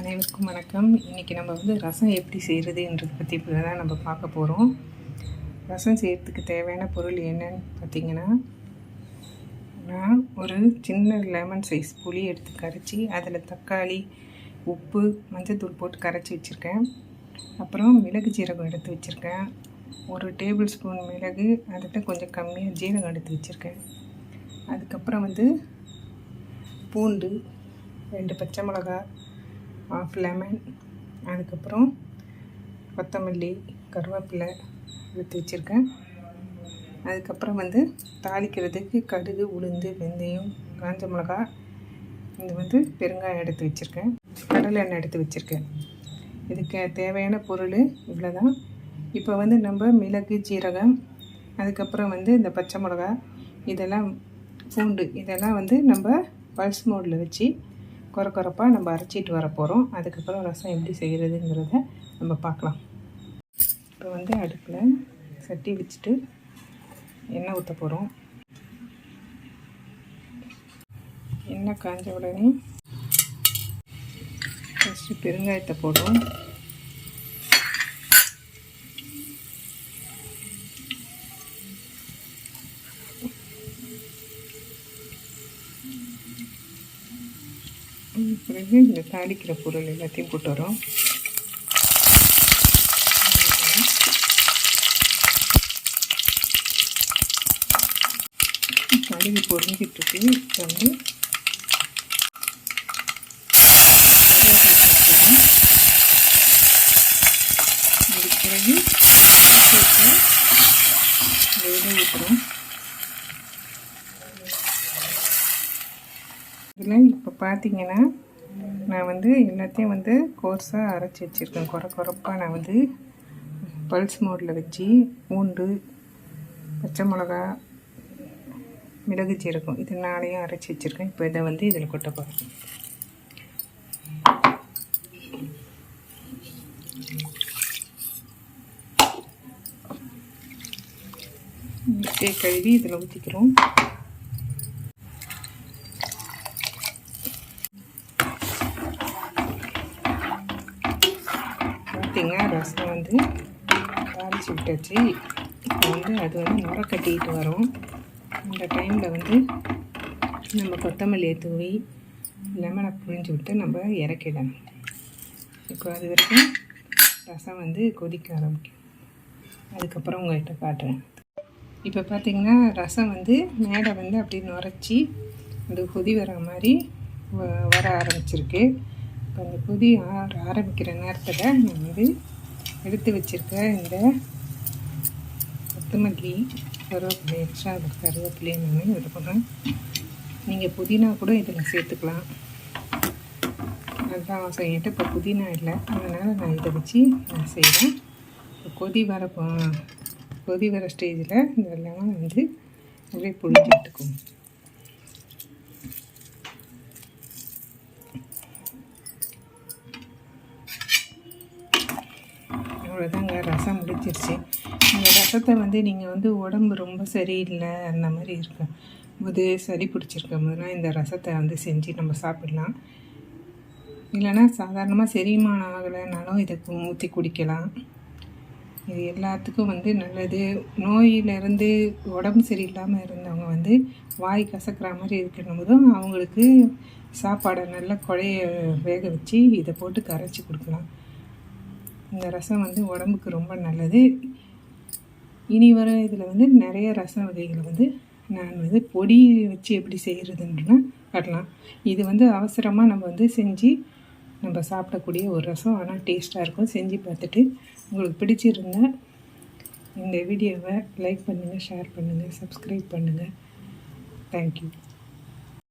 அனைவருக்கும் வணக்கம். இன்றைக்கி நம்ம வந்து ரசம் எப்படி செய்கிறதுன்றதை பற்றி இப்போ தான் நம்ம பார்க்க போகிறோம் ரசம் செய்கிறதுக்கு தேவையான பொருள் என்னன்னு பார்த்திங்கன்னா நான் ஒரு சின்ன லெமன் சைஸ் புளி எடுத்து கரைச்சி அதில் தக்காளி உப்பு மஞ்சத்தூள் போட்டு கரைச்சி வச்சுருக்கேன். அப்புறம் மிளகு ஜீரகம் எடுத்து வச்சுருக்கேன். ஒரு டேபிள் ஸ்பூன் மிளகு அதில் கொஞ்சம் கம்மியாக ஜீரகம் எடுத்து வச்சுருக்கேன். அதுக்கப்புறம் வந்து பூண்டு ரெண்டு பச்சை மிளகா ஆஃப் லெமன் அதுக்கப்புறம் கொத்தமல்லி கருவேப்பிலை எடுத்து வச்சுருக்கேன். அதுக்கப்புறம் வந்து தாளிக்கிறதுக்கு கடுகு உளுந்து வெந்தயம் காஞ்ச மிளகா இது வந்து பெருங்காயம் எடுத்து வச்சுருக்கேன். கடலை எண்ணெய் எடுத்து வச்சுருக்கேன். இதுக்கு தேவையான பொருள் இவ்வளோ தான் இப்போ வந்து நம்ம மிளகு ஜீரகம் அதுக்கப்புறம் வந்து இந்த பச்சை மிளகா இதெல்லாம் பூண்டு இதெல்லாம் வந்து நம்ம பல்ஸ் மோடில் வச்சு குறை குறைப்பாக நம்ம அரைச்சிட்டு வர போகிறோம் அதுக்கப்புறம் ரசம் எப்படி செய்கிறதுங்கிறத நம்ம பார்க்கலாம். இப்போ வந்து அடுப்பில் சட்டி வச்சுட்டு எண்ணெய் ஊற்ற போகிறோம் எண்ணெய் காஞ்ச உடனே ஃபஸ்ட்டு பெருங்காயத்தை போடுறோம் பிறகு இந்த தாளிக்கிற பொருள் எல்லாத்தையும் போட்டு வரோம் கடுகு பொறிஞ்சிட்ருக்கு வந்து இதில் இப்போ பார்த்தீங்கன்னா நான் வந்து எல்லாத்தையும் வந்து கோர்ஸாக அரைச்சி வச்சுருக்கேன். குறை குறைப்பாக நான் வந்து பல்ஸ் மோடில் வச்சு பூண்டு பச்சை மிளகா மிளகு சீரகம் இது நாளையும் அரைச்சி வச்சுருக்கேன். இப்போ இதை வந்து இதில் கொட்ட போகிறேன் கழுவி இதில் ஊற்றிக்கிறோம் பார்த்திங்கன்னா ரசம் வந்து தாளிச்சு விட்டாச்சு. இப்போ வந்து அது வந்து முறை கட்டிக்கிட்டு வரும். இந்த டைமில் வந்து நம்ம கொத்தமல்லியை தூவி லெமனை புழிஞ்சு விட்டு நம்ம இறக்கிடணும். இப்போ அது வரைக்கும் ரசம் வந்து கொதிக்க ஆரம்பிக்கும். அதுக்கப்புறம் உங்கள்கிட்ட காட்டுறேன். இப்போ பார்த்திங்கன்னா ரசம் வந்து மேடை வந்து அப்படி நுரைச்சி அது கொதி வர மாதிரி வர ஆரம்பிச்சிருக்கு. இப்போ அந்த கொதி ஆற ஆரம்பிக்கிற நேரத்தில் நான் வந்து எடுத்து வச்சுருக்க இந்த கொத்தமல்லி கருவேப்பிலை எக்ஸ்ட்ரா கருவேப்பிலையை நான் இது பண்ணுறேன் நீங்கள் புதினா கூட இதில் சேர்த்துக்கலாம். அதுதான் என்கிட்ட இப்போ புதினா இல்லை. அதனால் நான் இதை வச்சு நான் செய்கிறேன் கொதி வர கொதி வர ஸ்டேஜில் இந்த லெமன் வந்து அப்படியே புழிஞ்சு எடுத்துக்கோங்க. அவ்வளோதாங்க ரசம் முடிச்சிருச்சு இந்த ரசத்தை வந்து நீங்கள் வந்து உடம்பு ரொம்ப சரியில்லை அந்த மாதிரி இருக்கும் போது சளி பிடிச்சிருக்கும் போதுலாம் இந்த ரசத்தை வந்து செஞ்சு நம்ம சாப்பிடலாம். இல்லைன்னா சாதாரணமாக செரிமானம் ஆகலைனாலும் இதை ஊற்றி குடிக்கலாம். இது எல்லாத்துக்கும் வந்து நல்லது. நோயிலிருந்து உடம்பு சரியில்லாமல் இருந்தவங்க வந்து வாய் கசக்கிற மாதிரி இருக்கணும் போதும் அவங்களுக்கு சாப்பாடை நல்லா குழைய வேக வச்சு இதை போட்டு கரைச்சி கொடுக்கலாம். இந்த ரசம் வந்து உடம்புக்கு ரொம்ப நல்லது. இனி வர இதில் வந்து நிறைய ரசம் வகைகளை வந்து நான் வந்து பொடி வச்சு எப்படி செய்கிறதுன்றனா காட்டலாம். இது வந்து அவசரமாக நம்ம வந்து செஞ்சு நம்ம சாப்பிடக்கூடிய ஒரு ரசம். ஆனால் டேஸ்ட்டாக இருக்கும். செஞ்சு பார்த்துட்டு உங்களுக்கு பிடிச்சிருந்தா இந்த வீடியோவை லைக் பண்ணுங்கள் ஷேர் பண்ணுங்கள் சப்ஸ்கிரைப் பண்ணுங்கள் தேங்க்யூ